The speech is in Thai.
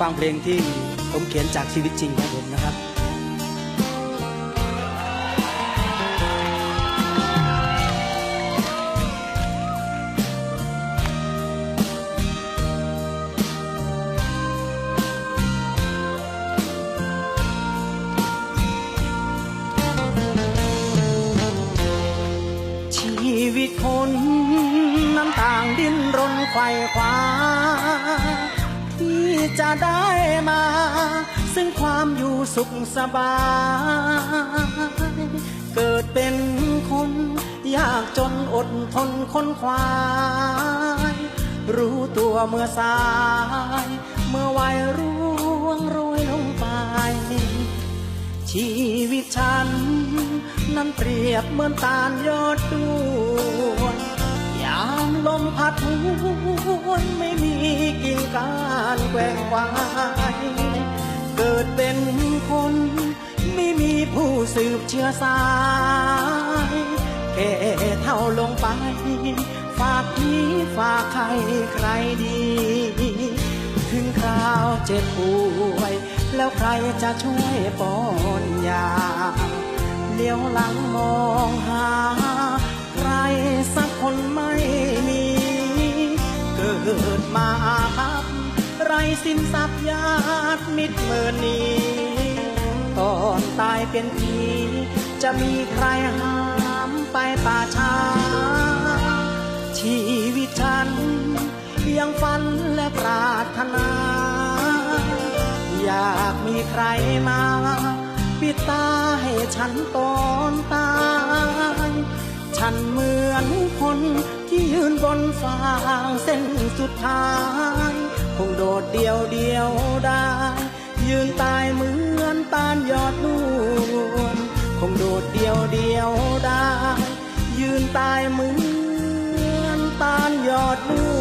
ฟังเพลงที่ผมเขียนจากชีวิตจริงของผมนะครับชีวิตคนน้ำต่างดิ้นรนไขว่คว้า จะได้มา ซึ่งความอยู่สุขสบาย เกิดเป็นคน ยากจนอดทนคนควายรู้ตัวเมื่อสาย เมื่อวัยร่วงโรยลงไป ชีวิตฉัน นั้นเปรียบเหมือนตาลยอดดวงยามลมพัดานแกว่งไหวเกิดเป็นคน ไม่มีผู้สืบเชื้อสายแค่เท่าลงไป ฝากพี่ฝากใครใครดี ถึงคราวเจ็บป่วย แล้วใครจะช่วยป้อนยาเลี้ยวหลังมองหา ใครสักคน รสินทรัพย์ญาติมิตรเมื่อนี้ก่อนตายเป็นผีจะมีใครห้ามไปป่าช้า ชีวิตฉันยังฝันและปรารถนา อยากมีใครมาปิดตาให้ฉันตอนตาย ฉันเหมือนคนที่ยืนบนฟางเส้นสุดท้าย คงโดดเดียวเดียวได้ยืนตายเหมือนตาลยอดนูนคงโดดเดียวเดียวได้ยืนตายเหมือนตาลยอดนู